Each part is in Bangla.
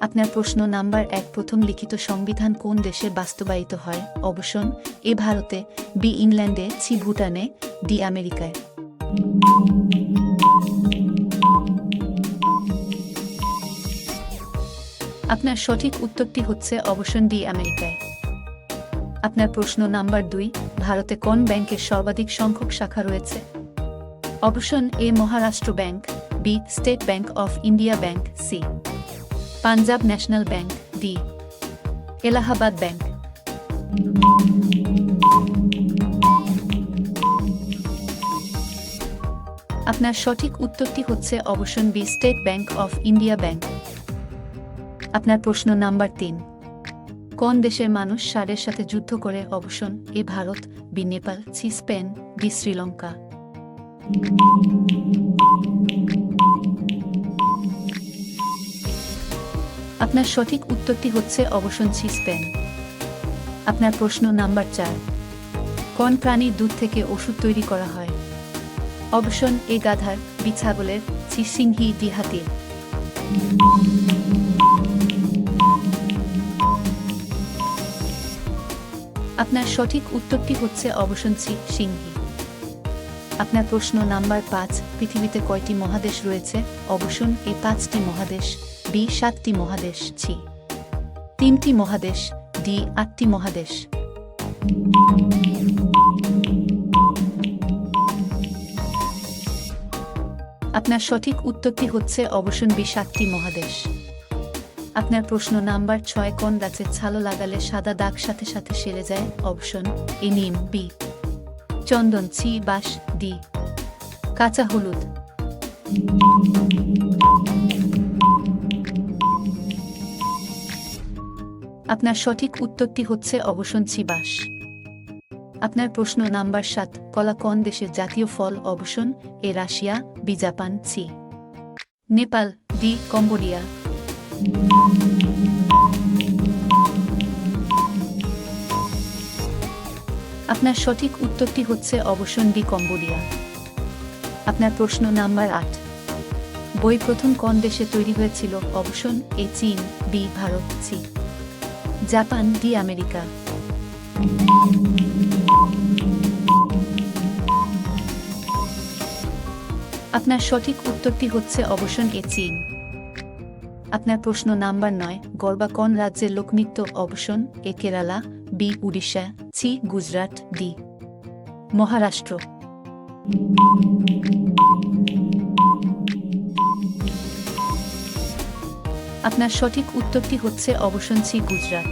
আপনার প্রশ্ন নাম্বার এক প্রথম লিখিত সংবিধান কোন দেশে বাস্তবায়িত হয়? অবসন এ ভারতে, বি ইংল্যান্ডে, সি ভুটানে, ডি আমেরিকায়। আপনার সঠিক উত্তরটি হচ্ছে অবসন ডি আমেরিকায়। আপনার প্রশ্ন নাম্বার দুই, ভারতে কোন ব্যাংকের সর্বাধিক সংখ্যক শাখা রয়েছে? Option, A Maharashtra bank, B state bank of India bank, C. Punjab national bank D Allahabad bank. আপনার সঠিক উত্তরটি হচ্ছে option B, state bank of India bank. আপনার প্রশ্ন নাম্বার তিন। কোন দেশের মানুষ সারের সাথে যুদ্ধ করে option A Bharat, B Nepal, C Spain B Sri Lanka? আপনার সঠিক উত্তরটি হচ্ছে অবসন সি, স্পেন। আপনার প্রশ্ন নাম্বার চার। কোন প্রাণীর দুধ থেকে ওষুধ তৈরি করা হয়? অবসন এ, গাধার, বি, ছাগলের, সি, সিংহি, ডি আপনার সঠিক উত্তরটি হচ্ছে অবসন সি, সিংহি। আপনার প্রশ্ন নাম্বার পাঁচ, পৃথিবীতে কয়টি মহাদেশ রয়েছে? অবসন এ, পাঁচটি মহাদেশ। বি সাতটি মহাদেশ, ছি। তিনটি মহাদেশ, ডি, আটটি মহাদেশ। আপনার সঠিক উত্তরটি হচ্ছে অবসন বি, সাতটি মহাদেশ। আপনার প্রশ্ন নাম্বার ছয়, কোন গাছের ছালো লাগালে সাদা দাগ সাথে সাথে সেরে যায়? অপশন এ, নিম, বি। চন্দন সি বাস ডি। কাঁচা হলুদ। আপনার সঠিক উত্তরটি হচ্ছে অবসন সি বাস। আপনার প্রশ্ন নাম্বার সাত, কলা কোন দেশের জাতীয় ফল option? A Russia, B Japan, C. Nepal, D Cambodia. আপনার সঠিক উত্তরটি হচ্ছে অবসন ডি কম্বোডিয়া। আপনার প্রশ্ন নাম্বার আট, বই প্রথম কোন দেশে তৈরি হয়েছিল? অবসন? এ চীন, B Bharat, C. Japan D America. আপনার সঠিক উত্তরটি হচ্ছে অবসন এ চীন। আপনার প্রশ্ন নাম্বার নয় গর্বা কোন রাজ্যের লোকনৃত্য option? A Kerala, B Orissa, C Gujarat, D. Maharashtra. আপনার সঠিক উত্তরটি হচ্ছে অবসন সি, গুজরাট।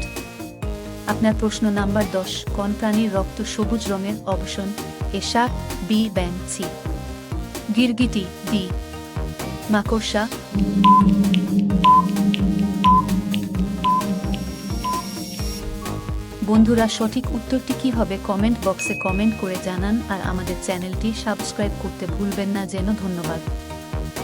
আপনার প্রশ্ন নাম্বার দশ, কোন প্রাণীর রক্ত সবুজ রঙের অবসন এ সাপ বি ব্যাং সি? গিরগিটি, ডি। মাকড়সা। বন্ধুরা, সঠিক উত্তরটি কি হবে কমেন্ট বক্সে কমেন্ট করে জানান আর আমাদের চ্যানেলটি সাবস্ক্রাইব করতে ভুলবেন না, যেন ধন্যবাদ।